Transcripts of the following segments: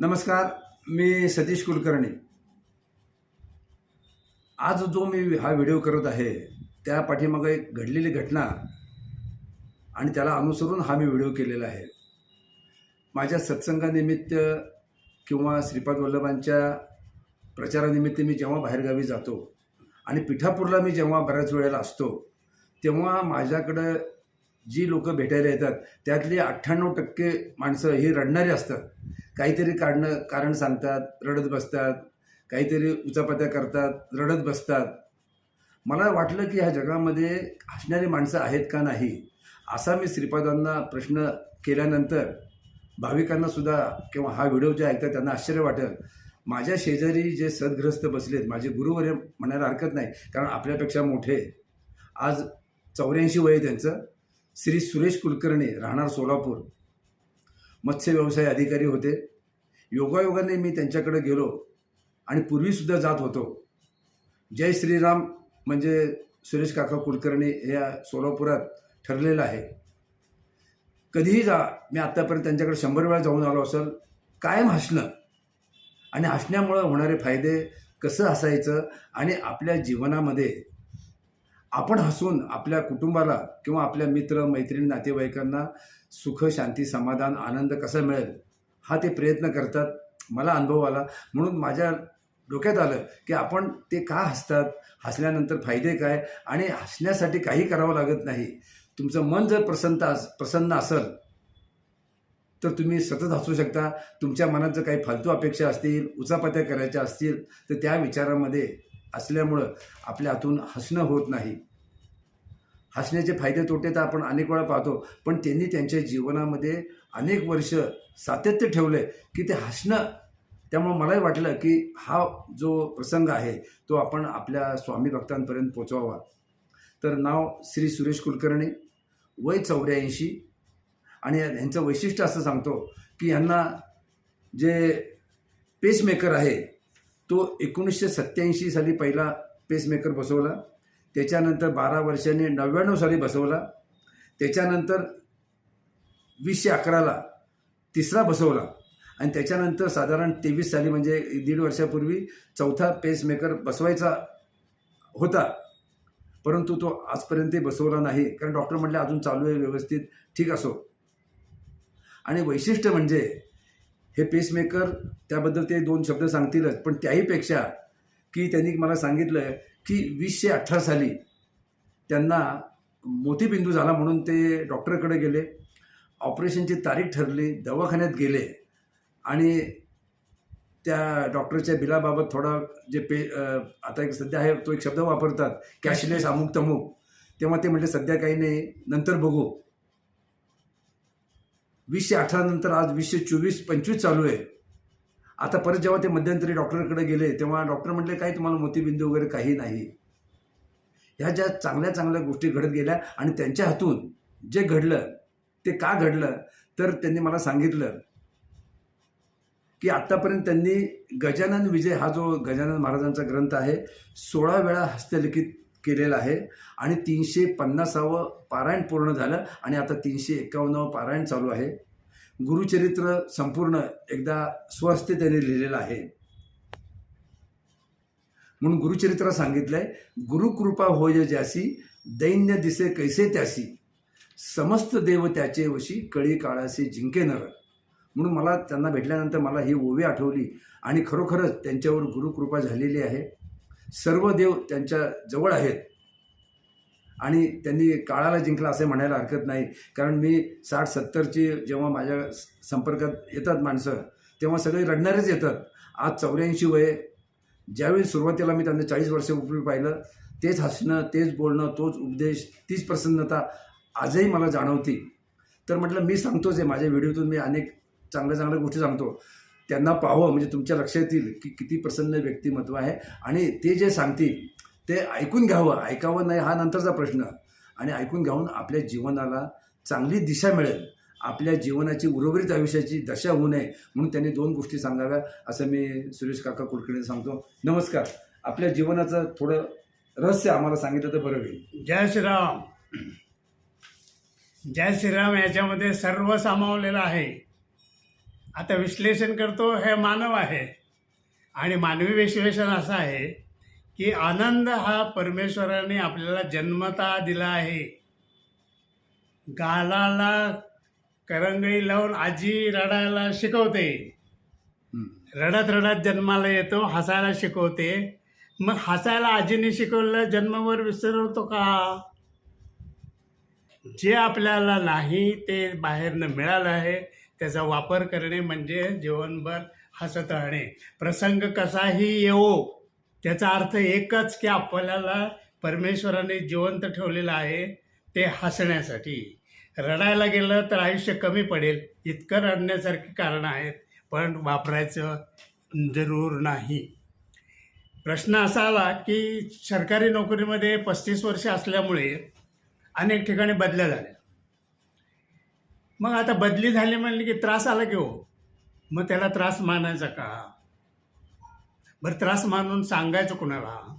नमस्कार मी सतीश कुलकर्णी. आज जो मी हा व्हिडिओ करत आहे त्या पाठीमागं एक घडलेली घटना आणि त्याला अनुसरून हा मी व्हिडिओ केलेला आहे. माझ्या सत्संगानिमित्त किंवा श्रीपाद वल्लभांच्या प्रचारानिमित्त मी जेव्हा बाहेरगावी जातो आणि पिठापूरला मी जेव्हा बऱ्याच वेळेला असतो तेव्हा माझ्याकडं जी लोकं भेटायला येतात त्यातली अठ्ठ्याण्णव टक्के माणसं ही रडणारी असतात. काहीतरी काढणं कारण सांगतात रडत बसतात काहीतरी उचापत्या करतात रडत बसतात. मला वाटलं की ह्या जगामध्ये हसणारी माणसं आहेत का नाही असा मी श्रीपादांना प्रश्न केल्यानंतर भाविकांना सुद्धा किंवा हा व्हिडिओ जे ऐकतात त्यांना आश्चर्य वाटेल. माझ्या शेजारी जे सद्ग्रस्त बसलेत माझे गुरुवर्य म्हणायला हरकत नाही कारण आपल्यापेक्षा मोठे. आज चौऱ्याऐंशी वय त्यांचं. श्री सुरेश कुलकर्णी राहणार सोलापूर. मत्स्य व्यवसाय अधिकारी होते. योगायोगाने मी त्यांच्याकडे गेलो आणि पूर्वीसुद्धा जात होतो. जय श्रीराम म्हणजे सुरेश काका कुलकर्णी या सोलापुरात ठरलेलं आहे. कधीही जा मी आत्तापर्यंत त्यांच्याकडे शंभर वेळा जाऊन आलो असेल कायम हसणं. आणि हसण्यामुळं होणारे फायदे कसं हसायचं आणि आपल्या जीवनामध्ये आपण हसून आपल्या कुटुंबाला किंवा आपल्या मित्र मैत्रिणी नातेवाईकांना सुख शांती समाधान आनंद कसा मिळेल? हा ते प्रयत्न करतात. मला अनुभव आला. म्हणून माझ्या डोक्यात आलं की आपण ते का हसतात? हसल्यानंतर फायदे काय? आणि हसण्यासाठी काही करावं लागत नाही. तुमचं मन जर प्रसन्न प्रसन्न असेल तर तुम्ही सतत हसू शकता. तुमच्या मनात जर काही फालतू अपेक्षा असतील उचापत्या करायच्या असतील तर त्या विचारामध्ये असल्यामुळं आपल्या हातून हसणं होत नाही. हसण्याचे फायदे तोटे तर आपण अनेक वेळा पाहतो पण त्यांनी त्यांच्या जीवनामध्ये अनेक वर्ष सातत्य ठेवलं की ते हसणं. त्यामुळं मलाही वाटलं की हा जो प्रसंग आहे तो आपण आपल्या स्वामी भक्तांपर्यंत पोचवावा. तर नाव श्री सुरेश कुलकर्णी वय चौऱ्याऐंशी. आणि ह्यांचं वैशिष्ट्य असं सांगतो की यांना जे पेसमेकर आहे तो एकोणीसशे सत्याऐंशी साली पहिला पेसमेकर बसवला. त्याच्यानंतर बारा वर्षांनी नव्याण्णव साली बसवला. त्याच्यानंतर वीसशे अकराला तिसरा बसवला. आणि त्याच्यानंतर साधारण तेवीस साली म्हणजे दीड वर्षापूर्वी चौथा पेसमेकर बसवायचा होता. परंतु तो आजपर्यंतही बसवला नाही. कारण डॉक्टर म्हटले अजून चालू आहे व्यवस्थित ठीक असो. आणि वैशिष्ट्य म्हणजे हे पेसमेकर त्याबद्दल ते दोन शब्द सांगतीलच. पण त्याहीपेक्षा की त्यांनी मला सांगितलं की वीसशे अठरा साली त्यांना मोतीबिंदू झाला म्हणून ते डॉक्टरकडे गेले. ऑपरेशनची तारीख ठरली दवाखान्यात गेले आणि त्या डॉक्टरच्या बिलाबाबत थोडा जे पे आता एक सध्या आहे तो एक शब्द वापरतात कॅशलेस अमुक तमुक. तेव्हा ते म्हटले सध्या काही नाही नंतर बघू. वीसशे अठरा नंतर आज वीसशे चोवीस पंचवीस चालू आहे. आता परत जेव्हा ते मध्यंतरी डॉक्टरकडे गेले तेव्हा डॉक्टर म्हटले काही तुम्हाला मोतीबिंदू वगैरे काही नाही. ह्या ज्या चांगल्या चांगल्या गोष्टी घडत गेल्या आणि त्यांच्या हातून जे घडलं ते का घडलं? तर त्यांनी मला सांगितलं की आत्तापर्यंत त्यांनी गजानन विजय हा जो गजानन महाराजांचा ग्रंथ आहे सोळा वेळा हस्तलिखित केलेला आहे आणि तीनशे पन्नासावं पारायण पूर्ण झालं आणि आता तीनशे एकावन्नावं पारायण चालू आहे. गुरुचरित्र संपूर्ण एकदा स्वहस्ते त्यांनी लिहिलेलं आहे. म्हणून गुरुचरित्र सांगितलंय गुरुकृपा होय ज्यासी दैन्य दिसे कैसे त्यासी. समस्त देव त्याचे वशी कळी काळाशी जिंके नर. म्हणून मला त्यांना भेटल्यानंतर मला ही ओवी आठवली आणि खरोखरच त्यांच्यावर गुरुकृपा झालेली आहे. सर्व देव त्यांच्या जवळ आहेत. आणि त्यांनी काळाला जिंकला असे म्हणायला हरकत नाही. कारण मी साठ सत्तरची जेव्हा माझ्या संपर्कात येतात माणसं तेव्हा सगळे रडणारेच येतात. आज चौऱ्याऐंशी वय ज्यावेळी सुरुवातीला मी त्यांना चाळीस वर्षापूर्वी पाहिलं तेच हसणं तेच बोलणं तोच उपदेश तीच प्रसन्नता आजही मला जाणवती. तर म्हटलं मी सांगतोच आहे माझ्या व्हिडिओतून मी अनेक चांगल्या चांगल्या गोष्टी सांगतो. त्यांना पाहावं म्हणजे तुमच्या लक्षात येईल की किती प्रसन्न व्यक्तिमत्व आहे. आणि ते जे सांगतील ते ऐकून घ्यावं. ऐकावं नाही हा नंतरचा प्रश्न. आणि ऐकून घ्यावून आपल्या जीवनाला चांगली दिशा मिळेल. आपल्या जीवनाची उर्वरित आयुष्याची दशा होऊ नये म्हणून त्यांनी दोन गोष्टी सांगाव्या असं मी सुरेश काका कुलकर्णी सांगतो. नमस्कार. आपल्या जीवनाचं थोडं रहस्य आम्हाला सांगितलं तर बरं होईल. जय श्रीराम. जय श्रीराम याच्यामध्ये सर्व सामावलेलं आहे. आता विश्लेषण करतो हे मानव आहे. आणि मानवी विश्लेषण असं आहे की आनंद हा परमेश्वराने आपल्याला जन्मता दिला आहे. गालाला करंगळी लावून आजी रडायला शिकवते. रडत रडत जन्माला येतो हसायला शिकवते. मग हसायला आजीने शिकवलं जन्मावर विसरवतो का? जे आपल्याला नाही ते बाहेरनं मिळालं आहे त्याचा वापर करणे म्हणजे जीवनभर हसत राहणे. प्रसंग कसाही येवो त्याचा अर्थ एकच की आपल्याला परमेश्वराने जिवंत ठेवलेलं आहे ते हसण्यासाठी. रडायला गेलं तर आयुष्य कमी पडेल इतकं रडण्यासारखी कारणं आहेत पण वापरायचं जरूर नाही. प्रश्न असा आला की सरकारी नोकरीमध्ये पस्तीस वर्ष असल्यामुळे अनेक ठिकाणी बदल्या झाल्या. मग आता बदली झाली म्हणली की त्रास आला की हो? मग त्याला त्रास मानायचा का? बरं त्रास मानून सांगायचं कुणाला?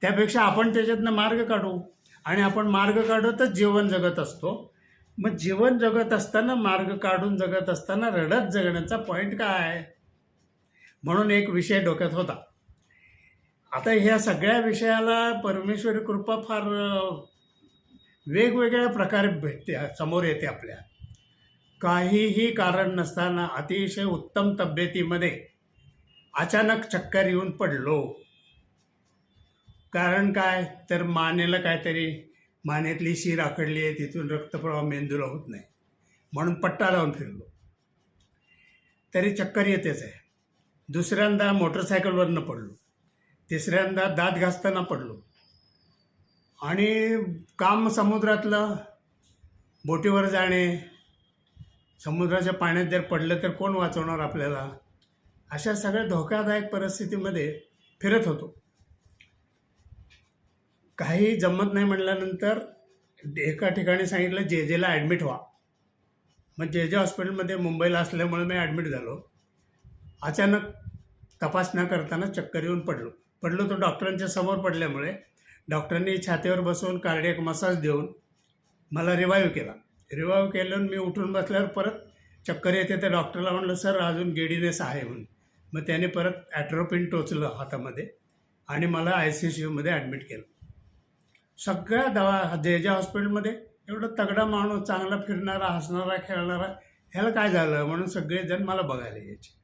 त्यापेक्षा आपण त्याच्यातनं मार्ग काढू. आणि आपण मार्ग काढतच जीवन जगत असतो. मग जीवन जगत असताना मार्ग काढून जगत असताना रडत जगण्याचा पॉईंट काय? म्हणून एक विषय डोक्यात होता. आता ह्या सगळ्या विषयाला परमेश्वरी कृपा फार वेगवेगळ्या प्रकारे भेटते समोर येते आपल्या. काहीही कारण नसताना अतिशय उत्तम तब्येतीमध्ये अचानक चक्कर येऊन पडलो. कारण काय? तर मानेला काहीतरी मानेतली शीर आखडली आहे तिथून रक्तप्रवाह मेंदूला होत नाही. म्हणून पट्टा लावून फिरलो. तरी चक्कर येतेच आहे. दुसऱ्यांदा मोटरसायकलवरनं पडलो. तिसऱ्यांदा दात घासताना पडलो. आणि काम समुद्रातलं बोटीवर जाणे समुद्राच्या पाण्यात जर पडलं तर कोण वाचवणार आपल्याला? अशा सगळ्या धोकादायक परिस्थितीमध्ये फिरत होतो. काही जमत नाही म्हटल्यानंतर एका ठिकाणी सांगितलं जे जेला ॲडमिट व्हा. मग जे जे हॉस्पिटलमध्ये मुंबईला असल्यामुळे मी ॲडमिट झालो. अचानक तपासण्या करताना चक्कर येऊन पडलो. पडलो तो डॉक्टरांच्या समोर पडल्यामुळे डॉक्टरांनी छातीवर बसवून कार्डियक मसाज देऊन मला रिवाईव्ह केला. रिवाईव्ह केल्यावर मी उठून बसल्यावर परत चक्कर येते त्या डॉक्टरला म्हणलं सर अजून गेडीनेस आहे म्हणून. मग त्याने परत ॲट्रोपिन टोचलं हातामध्ये आणि मला आय सी सी यूमध्ये ॲडमिट केलं. सगळ्या दवा जे ज्या हॉस्पिटलमध्ये एवढं तगडा माणूस चांगला फिरणारा हसणारा खेळणारा ह्याला काय झालं म्हणून सगळेजण मला बघायला यायचे.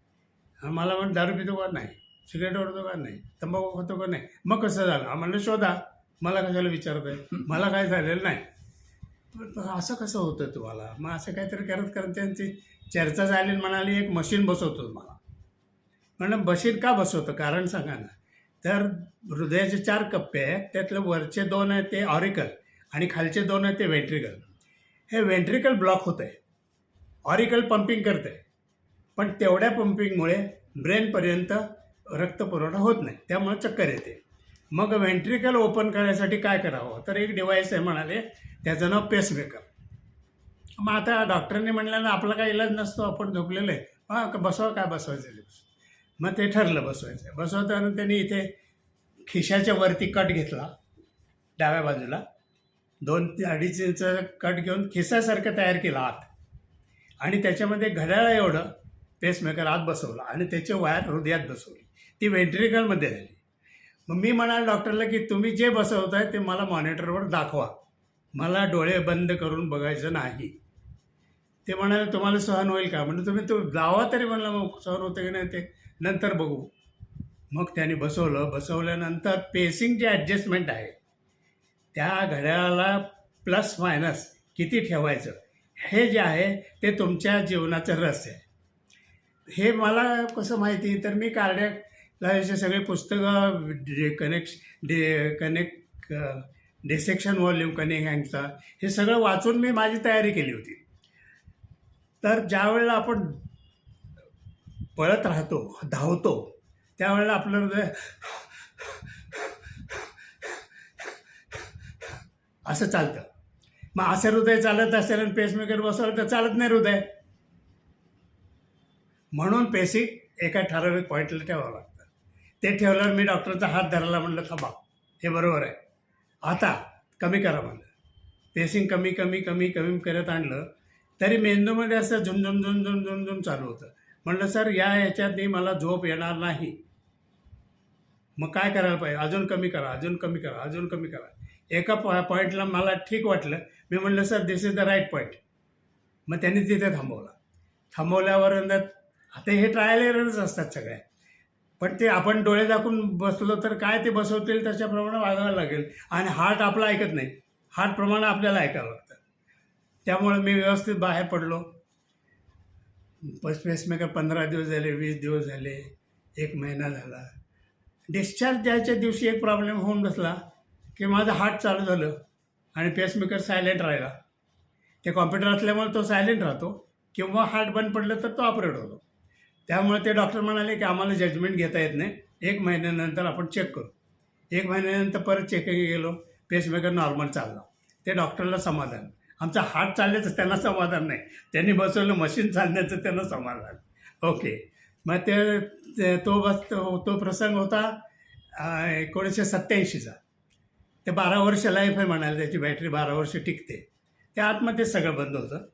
मला म्हण दारू पितो का? नाही. सिगरेट ओढतो का? नाही. तंबाखू खातो का? नाही. मग कसं झालं? आम्हाला शोधा. मला कशाला विचारत आहे? मला काय झालेलं नाही. पण असं कसं होतं तुम्हाला? मग असं काहीतरी करत करत त्यांची चर्चा झाली म्हणाली एक मशीन बसवतो मला म्हणलं मशीन का बसवतं? कारण सांगा ना. तर हृदयाचे चार कप्पे आहेत त्यातले वरचे दोन आहेत ते ऑरिकल आणि खालचे दोन आहेत ते वेंट्रिकल हे वेंट्रिकल ब्लॉक होतं आहे ऑरिकल पंपिंग करतं आहे पण तेवढ्या पंपिंगमुळे ब्रेनपर्यंत रक्तपुरवठा होत नाही. त्यामुळे चक्कर येते. मग वेंट्रिकल ओपन करण्यासाठी काय करावं? तर एक डिवाईस आहे म्हणाले त्याचं नाव पेसमेकर मग आता डॉक्टरांनी म्हणल्यानं आपला काही इलाज नसतो आपण झोपलेलं आहे. हां बसवा काय बसवायचं मग ते ठरलं बसवायचं बसवताना त्यांनी इथे खिशाच्या वरती कट घेतला डाव्या बाजूला. दोन ते अडीच इंच कट घेऊन खिसासारखं तयार केला आत. आणि त्याच्यामध्ये घड्याळ एवढं पेसमेकर आत बसवला आणि त्याचे वायर हृदयात बसवली. ती वेंट्रिकलमध्ये झाली मग मी म्हणाल डॉक्टरला की तुम्ही जे बसवत आहे ते मला मॉनिटरवर दाखवा. मला डोळे बंद करून बघायचं नाही. ते म्हणाले तुम्हाला सहन होईल का? म्हणजे तुम्ही तो जावा तरी म्हणलं मग सहन होतं की नाही ते? नंतर बघू. मग त्याने बसवलं. बसवल्यानंतर पेसिंग जे ॲडजस्टमेंट आहे. त्या घड्याळाला प्लस मायनस किती ठेवायचं? हे जे आहे ते तुमच्या जीवनाचं रस आहे. हे मला कसं माहिती? तर मी ला असे सगळे पुस्तकं डे कनेक्श डे कनेक्ट डिसेक्शन व्हॉल्यूम कनेक हँगचा हे सगळं वाचून मी माझी तयारी केली होती. तर ज्यावेळेला आपण पळत राहतो धावतो त्यावेळेला आपलं हृदय असं चालतं. मग असं हृदय चालत असेल आणि पेसमेकर बसवलं तर चालत नाही हृदय. म्हणून पेसिंग एका ठराविक पॉईंटला ठेवावं लागतं. ते ठेवल्यावर मी डॉक्टरचा हात धरायला म्हणलं थांबा हे बरोबर आहे. आता कमी करा म्हणलं. पेसिंग कमी कमी कमी कमी करत आणलं तरी मेंदूमध्ये असं झुमझुम झुमझुम झुमझुम चालू होतं. म्हणलं सर या याच्यातनी मला झोप येणार नाही. मग काय करायला पाहिजे? अजून कमी करा अजून कमी करा अजून कमी करा. एका पॉ पॉईंटला मला ठीक वाटलं. मी म्हणलं sir this is the right point मग त्यांनी तिथे थांबवला. थांबवल्यावर आता हे ट्रायल एररच असतात सगळ्या. पण ते आपण डोळे दाखवून बसलो तर काय ते बसवतील त्याच्याप्रमाणे वागावं लागेल. आणि हार्ट आपलं ऐकत नाही. हार्टप्रमाणे आपल्याला ऐकावं लागतं. त्यामुळे मी व्यवस्थित बाहेर पडलो. पेसमेकर पंधरा दिवस झाले वीस दिवस झाले एक महिना झाला. डिस्चार्ज द्यायच्या दिवशी एक प्रॉब्लेम होऊन बसला की माझं हार्ट चालू झालं आणि पेसमेकर सायलेंट राहिला. ते कॉम्प्युटर असल्यामुळे तो सायलेंट राहतो. किंवा हार्ट बंद पडलं तर तो ऑपरेट होतो. त्यामुळे ते डॉक्टर म्हणाले की आम्हाला जजमेंट घेता येत नाही. एक महिन्यानंतर आपण चेक करू. एक महिन्यानंतर परत चेकिंग गेलो पेसमेकर नॉर्मल चालला. ते डॉक्टरला समाधान. आमचा हार्ट चालल्याचं त्यांना समाधान नाही. त्यांनी बसवलं मशीन चालण्याचं त्यांना समाधान. ओके मग ते तो बस तो प्रसंग होता एकोणीसशे सत्त्याऐंशीचा. ते बारा वर्ष लाईफ आहे म्हणाले त्याची बॅटरी बारा वर्ष टिकते. त्या आतमध्ये सगळं बंद होतं.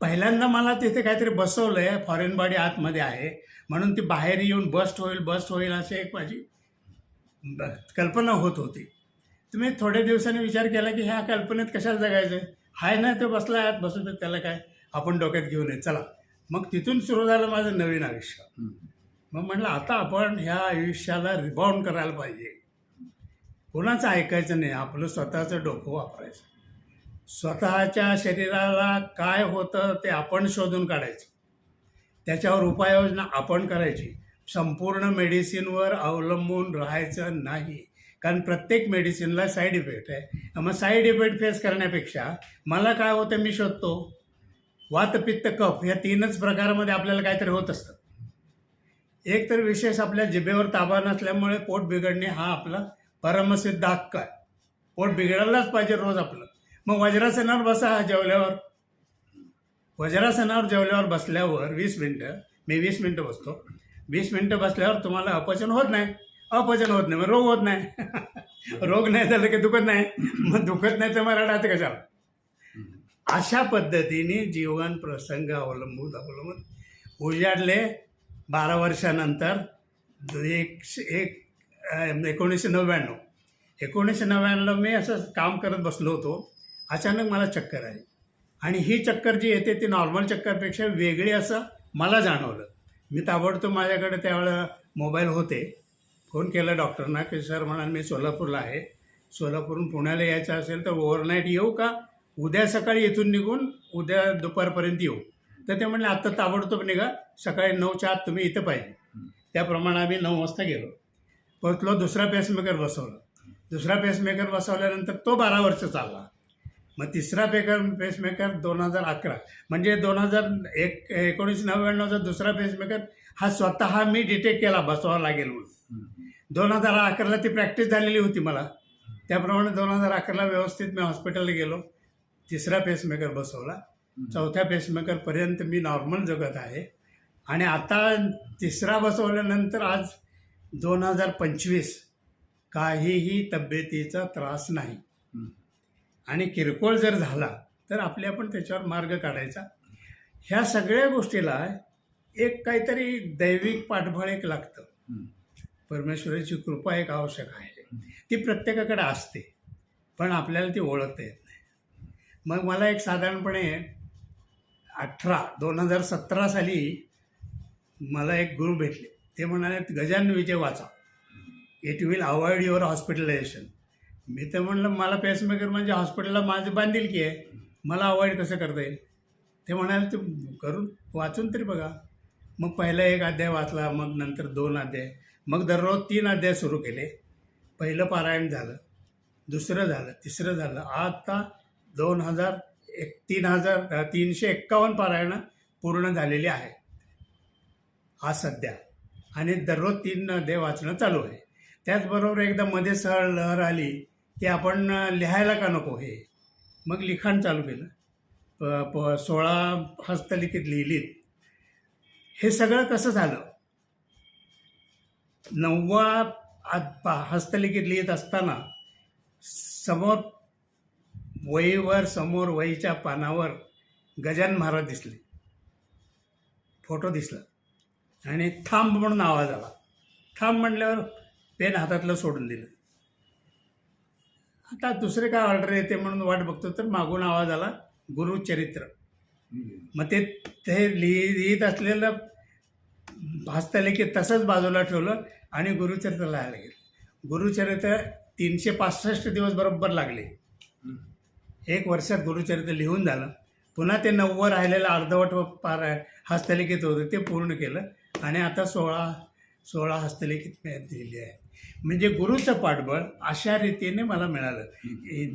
पहिल्यांदा मला तिथे काहीतरी बसवलं आहे फॉरेन बॉडी आतमध्ये आहे. म्हणून ती बाहेर येऊन बस्ट होईल बस्ट होईल अशी एक माझी कल्पना होत होती. तुम्ही थोड्या दिवसांनी विचार केला की ह्या कल्पनेत कशाला जगायचं हाय ना ते बसला आत बसू दे त्याला काय? आपण डोक्यात घेऊन ये चला. मग तिथून सुरू झालं माझं नवीन आयुष्य. मग म्हटलं आता आपण ह्या आयुष्याला रिबाउंड करायला पाहिजे. कोणाचं ऐकायचं नाही आपलं स्वतःचं डोकं वापरायचं. स्वतःच्या शरीराला काय होतं ते आपण शोधून काढायचं. त्याच्यावर उपाययोजना आपण करायची. संपूर्ण मेडिसिनवर अवलंबून राहायचं नाही. कारण प्रत्येक मेडिसिनला साईड इफेक्ट आहे. मग साईड इफेक्ट फेस करण्यापेक्षा मला काय होतं मी शोधतो. वात पित्त कफ या तीनच प्रकारामध्ये आपल्याला काहीतरी होत असतं. एक तर विशेष आपल्या जिभेवर ताबा नसल्यामुळे पोट बिघडणे हा आपला परमसिद्ध हक्क आहे. पोट बिघडायलाच पाहिजे रोज आपलं. मग वज्रासनावर बसा जेवल्यावर. वज्रासनावर जेवल्यावर बसल्यावर वीस मिनटं मी वीस मिनटं बसतो. वीस मिनटं बसल्यावर तुम्हाला अपचन होत नाही. अपचन होत नाही मग रोग होत नाही. रोग नाही झालं की दुखत नाही. मग दुखत नाही तर मग रडायचं कशाला? अशा पद्धतीने जीवन प्रसंग अवलंबून अवलंबून. उजाडले बारा वर्षानंतर एक एक एकोणीसशे नव्याण्णव. एकोणीसशे नव्याण्णव मी असं काम करत बसलो होतो. अचानक मला चक्कर आली. आणि ही चक्कर जी येते ती नॉर्मल चक्करपेक्षा वेगळी असं मला जाणवलं. मी ताबडतोब माझ्याकडे त्यावेळेला मोबाईल होते. फोन केला डॉक्टरना की सर म्हणाल मी सोलापूरला आहे. सोलापूरहून पुण्याला यायचं असेल तर ओव्हरनाईट येऊ का? उद्या सकाळी इथून निघून उद्या दुपारपर्यंत येऊ. तर ते म्हणले आत्ता ताबडतोब निघा. सकाळी नऊच्या आत तुम्ही इथं पाहिजे. त्याप्रमाणे आम्ही नऊ वाजता गेलो. परतलो दुसरा पेसमेकर बसवला. दुसरा पेसमेकर बसवल्यानंतर तो बारा वर्ष चालला. मग तिसरा पेकर पेसमेकर दोन हजार अकरा. म्हणजे दोन हजार एक एकोणीस नव्याण्णवचा दुसरा पेसमेकर हा स्वतः मी डिटेक्ट केला बसवावा लागेल म्हणून. दोन हजार अकराला ती प्रॅक्टिस झालेली होती मला. त्याप्रमाणे दोन हजार अकराला व्यवस्थित मी हॉस्पिटलला गेलो. तिसरा पेसमेकर बसवला. चौथ्या पेसमेकरपर्यंत मी नॉर्मल जगत आहे. आणि आता तिसरा बसवल्यानंतर आज दोन हजार पंचवीस काहीही तब्येतीचा त्रास नाही. आणि किरकोळ जर झाला तर आपले आपण त्याच्यावर मार्ग काढायचा. ह्या सगळ्या गोष्टीला एक काहीतरी दैविक पाठबळ एक लागतं. परमेश्वराची कृपा एक आवश्यक आहे. ती प्रत्येकाकडे असते पण आपल्याला ती ओळखता येत नाही. मग मला एक साधारणपणे अठरा दोन हजार सतरा साली मला एक गुरु भेटले. ते म्हणाले गजानन विजय वाचा. It will avoid your hospitalisation मी तर म्हणलं मला पेसमेकर म्हणजे हॉस्पिटलला माझं बांधील आहे. मला अवॉइड कसं करता येईल? ते म्हणाले तू करून वाचून तरी बघा. मग पहिला एक अध्याय वाचला मग नंतर दोन अध्याय. मग दररोज तीन अध्याय सुरू केले. पहिलं पारायण झालं दुसरं झालं तिसरं झालं. आता दोन हजार एक तीन हजार तीनशे एक्कावन्न पारायणं पूर्ण झालेली आहे. आज सध्या. आणि दररोज तीन अध्याय वाचणं चालू आहे. त्याचबरोबर एकदा मध्ये सहळ लहर आली ते आपण लिहायला का नको हे? मग लिखाण चालू केलं. प प सोळा हस्तलिखित लिहिलीत. हे सगळं कसं झालं? नववा पा- हस्तलिखित लिहित असताना समोर वहीवर समोर वहीच्या पानावर गजान महाराज दिसले. फोटो दिसला. आणि थांब म्हणून आवाज आला. थांब म्हटल्यावर पेन हातातलं सोडून दिलं. आता दुसरे काय ऑर्डर येते म्हणून वाट बघतो तर मागून आवाज आला गुरुचरित्र मग ते ते लिहि लिहित असलेलं हस्तलेखी तसंच बाजूला ठेवलं आणि गुरुचरित्र लिहायला गेलं. गुरुचरित्र तीनशे पासष्ट दिवस बरोबर लागले. एक वर्षात गुरुचरित्र लिहून झालं. पुन्हा ते नव्वद राहिलेलं अर्धवट व पार हस्तलिखित होतं ते पूर्ण केलं. आणि आता सोळा सोळा हस्तलिखित दिली आहे. म्हणजे गुरुचं पाठबळ अशा रीतीने मला मिळालं.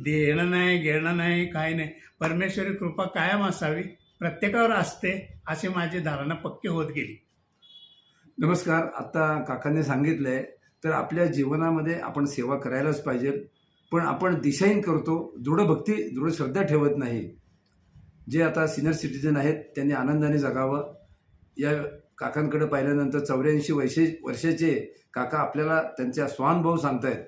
देणं नाही घेणं नाही काही नाही. परमेश्वरी कृपा कायम असावी प्रत्येकावर असते अशी माझी धारणा पक्की होत गेली. नमस्कार. आत्ता काकांनी सांगितलंय तर आपल्या जीवनामध्ये आपण सेवा करायलाच पाहिजे. पण आपण दिशाहीन करतो दृढ भक्ती दृढ श्रद्धा ठेवत नाही. जे आता सिनियर सिटीजन आहेत त्यांनी आनंदाने जगावं. या काकांकडे पाहिल्यानंतर चौऱ्याऐंशी वर्षे वर्षाचे काका आपल्याला त्यांच्या स्वानुभव सांगतायत.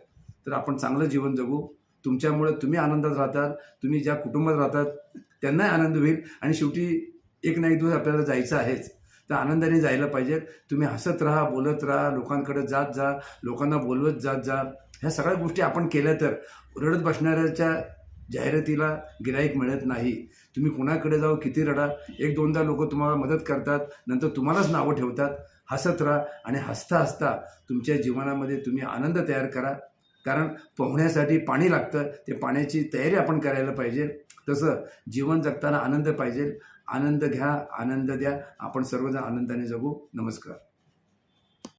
तर आपण चांगलं जीवन जगू. तुमच्यामुळे तुम्ही आनंदात राहतात तुम्ही ज्या कुटुंबात राहतात त्यांनाही आनंद होईल. आणि शेवटी एक ना एक दिवस आपल्याला जायचं आहेच. तर आनंदाने जायला पाहिजे तुम्ही हसत राहा बोलत राहा लोकांकडे जात जा लोकांना बोलवत जात जा. ह्या सगळ्या गोष्टी आपण केल्या तर रडत बसणाऱ्याच्या जाहिरातीला गिराईक मिळत नाही. तुम्ही कुणाकडे जाऊ किती रडा एक दोनदा लोक तुम्हाला मदत करतात नंतर तुम्हालाच नावं ठेवतात. हसत राहा आणि हसता हसता तुमच्या जीवनामध्ये तुम्ही आनंद तयार करा. कारण पोहण्यासाठी पाणी लागतं. ते पाण्याची तयारी आपण करायला पाहिजे. तसं जीवन जगताना आनंद पाहिजे. आनंद घ्या आनंद द्या. आपण सर्वजण आनंदाने जगू. नमस्कार.